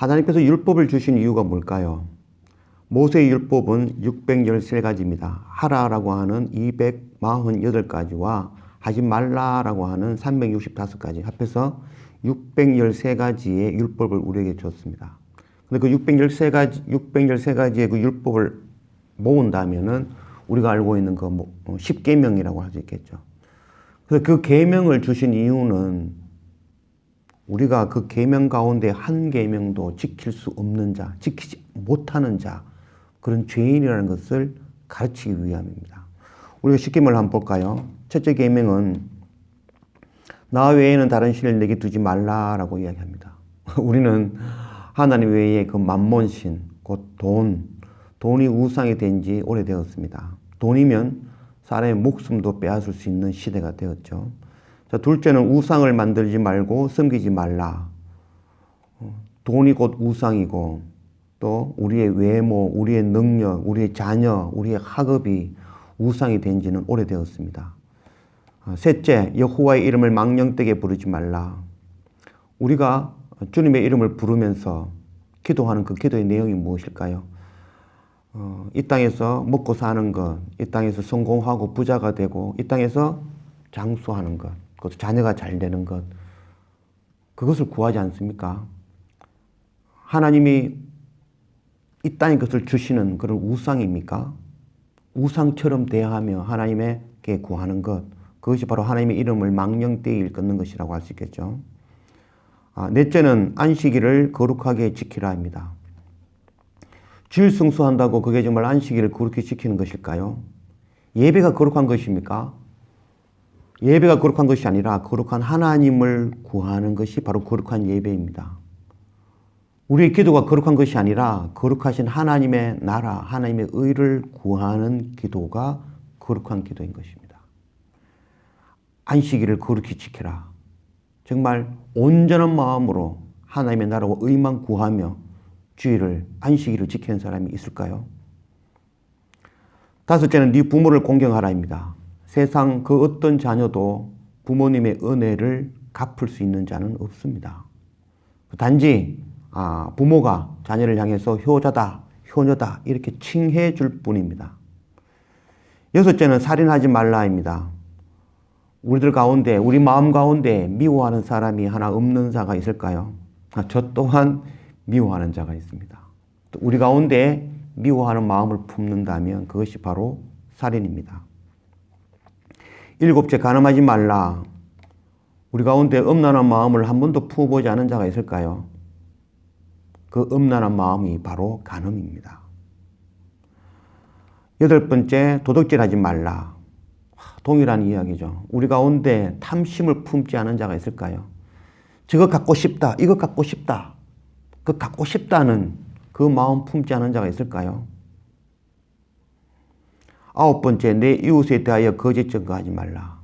하나님께서 율법을 주신 이유가 뭘까요? 모세의 율법은 613가지입니다. 하라라고 하는 248가지와 하지 말라라고 하는 365가지 합해서 613가지의 율법을 우리에게 줬습니다. 근데 그 613가지, 613가지의 그 율법을 모은다면은 우리가 알고 있는 그 10계명이라고 할 수 있겠죠. 그래서 그 계명을 주신 이유는 우리가 그 계명 가운데 한 계명도 지킬 수 없는 자, 지키지 못하는 자, 그런 죄인이라는 것을 가르치기 위함입니다. 우리가 십계명을 한번 볼까요? 첫째 계명은 나 외에는 다른 신을 내게 두지 말라라고 이야기합니다. 우리는 하나님 외에 그 만몬신, 곧 돈, 돈이 우상이 된 지 오래되었습니다. 돈이면 사람의 목숨도 빼앗을 수 있는 시대가 되었죠. 자, 둘째는 우상을 만들지 말고 섬기지 말라. 어, 돈이 곧 우상이고 또 우리의 외모, 우리의 능력, 우리의 자녀, 우리의 학업이 우상이 된 지는 오래되었습니다. 어, 셋째, 여호와의 이름을 망령되게 부르지 말라. 우리가 주님의 이름을 부르면서 기도하는 그 기도의 내용이 무엇일까요? 어, 이 땅에서 먹고 사는 것, 이 땅에서 성공하고 부자가 되고, 이 땅에서 장수하는 것, 그것도 자녀가 잘 되는 것, 그것을 구하지 않습니까? 하나님이 이 땅의 것을 주시는 그런 우상입니까? 우상처럼 대하며 하나님에게 구하는 것, 그것이 바로 하나님의 이름을 망령되이 일컫는 것이라고 할 수 있겠죠. 아, 넷째는 안식일을 거룩하게 지키라 합니다. 질승수한다고 그게 정말 안식일을 거룩히 지키는 것일까요? 예배가 거룩한 것입니까? 예배가 거룩한 것이 아니라 거룩한 하나님을 구하는 것이 바로 거룩한 예배입니다. 우리의 기도가 거룩한 것이 아니라 거룩하신 하나님의 나라, 하나님의 의를 구하는 기도가 거룩한 기도인 것입니다. 안식일을 거룩히 지켜라. 정말 온전한 마음으로 하나님의 나라와 의만 구하며 주의를 안식일을 지키는 사람이 있을까요? 다섯째는 네 부모를 공경하라입니다. 세상 그 어떤 자녀도 부모님의 은혜를 갚을 수 있는 자는 없습니다. 단지 아, 부모가 자녀를 향해서 효자다, 효녀다 이렇게 칭해 줄 뿐입니다. 여섯째는 살인하지 말라입니다. 우리들 가운데, 우리 마음 가운데 미워하는 사람이 하나 없는 자가 있을까요? 아, 저 또한 미워하는 자가 있습니다. 우리 가운데 미워하는 마음을 품는다면 그것이 바로 살인입니다. 일곱째, 가늠하지 말라. 우리 가운데 음란한 마음을 한 번도 품어보지 않은 자가 있을까요? 그 음란한 마음이 바로 간음입니다. 여덟 번째, 도둑질하지 말라. 동일한 이야기죠. 우리 가운데 탐심을 품지 않은 자가 있을까요? 저거 갖고 싶다, 이거 갖고 싶다. 그 갖고 싶다는 그 마음 품지 않은 자가 있을까요? 아홉 번째, 내 이웃에 대하여 거짓 증거하지 말라.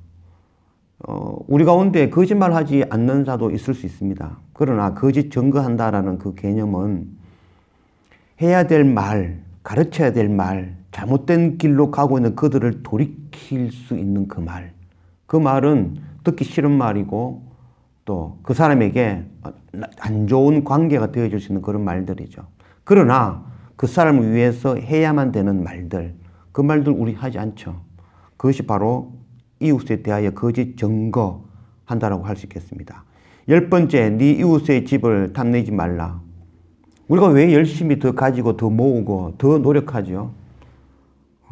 어, 우리 가운데 거짓말하지 않는 자도 있을 수 있습니다. 그러나 거짓 증거한다라는 그 개념은 해야 될 말, 가르쳐야 될 말, 잘못된 길로 가고 있는 그들을 돌이킬 수 있는 그 말. 그 말은 듣기 싫은 말이고 또 그 사람에게 안 좋은 관계가 되어줄 수 있는 그런 말들이죠. 그러나 그 사람을 위해서 해야만 되는 말들, 그 말들 우리 하지 않죠. 그것이 바로 이웃에 대하여 거짓 증거한다라고 할 수 있겠습니다. 열 번째, 네 이웃의 집을 탐내지 말라. 우리가 왜 열심히 더 가지고 더 모으고 더 노력하죠?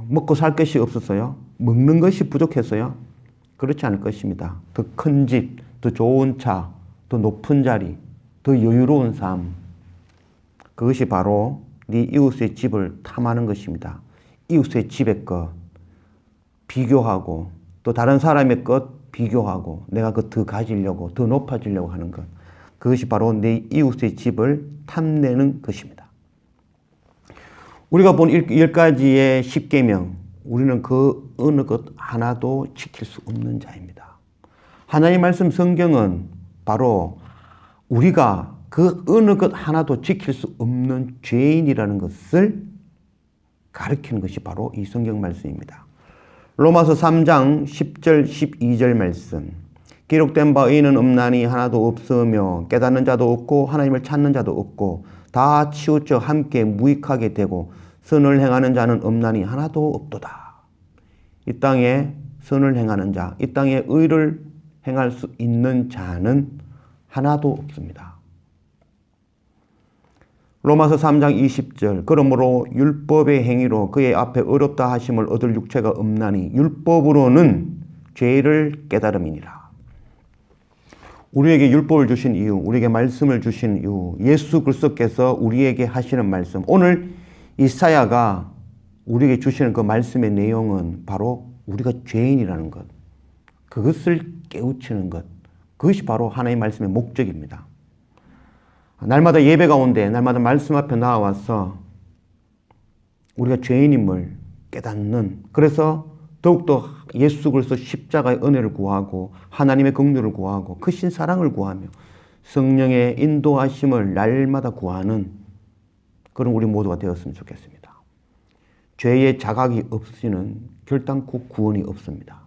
먹고 살 것이 없었어요? 먹는 것이 부족했어요? 그렇지 않을 것입니다. 더 큰 집, 더 좋은 차, 더 높은 자리, 더 여유로운 삶. 그것이 바로 네 이웃의 집을 탐하는 것입니다. 이웃의 집의 것 비교하고 또 다른 사람의 것 비교하고 내가 그 더 가지려고 더 높아지려고 하는 것 그것이 바로 내 이웃의 집을 탐내는 것입니다. 우리가 본열 가지의 십계명 우리는 그 어느 것 하나도 지킬 수 없는 자입니다. 하나님 말씀 성경은 바로 우리가 그 어느 것 하나도 지킬 수 없는 죄인이라는 것을 가르치는 것이 바로 이 성경 말씀입니다. 로마서 3장 10절 12절 말씀. 기록된 바 의인은 없나니 하나도 없으며 깨닫는 자도 없고 하나님을 찾는 자도 없고 다 치우쳐 함께 무익하게 되고 선을 행하는 자는 없나니 하나도 없도다. 이 땅에 선을 행하는 자, 이 땅에 의를 행할 수 있는 자는 하나도 없습니다. 로마서 3장 20절 그러므로 율법의 행위로 그의 앞에 어렵다 하심을 얻을 육체가 없나니 율법으로는 죄를 깨달음이니라. 우리에게 율법을 주신 이유, 우리에게 말씀을 주신 이유, 예수 그리스도께서 우리에게 하시는 말씀. 오늘 이사야가 우리에게 주시는 그 말씀의 내용은 바로 우리가 죄인이라는 것. 그것을 깨우치는 것. 그것이 바로 하나님의 말씀의 목적입니다. 날마다 예배 가운데 날마다 말씀 앞에 나와서 우리가 죄인임을 깨닫는 그래서 더욱더 예수 그리스도 십자가의 은혜를 구하고 하나님의 긍휼을 구하고 크신 사랑을 구하며 성령의 인도하심을 날마다 구하는 그런 우리 모두가 되었으면 좋겠습니다. 죄의 자각이 없이는 결단코 구원이 없습니다.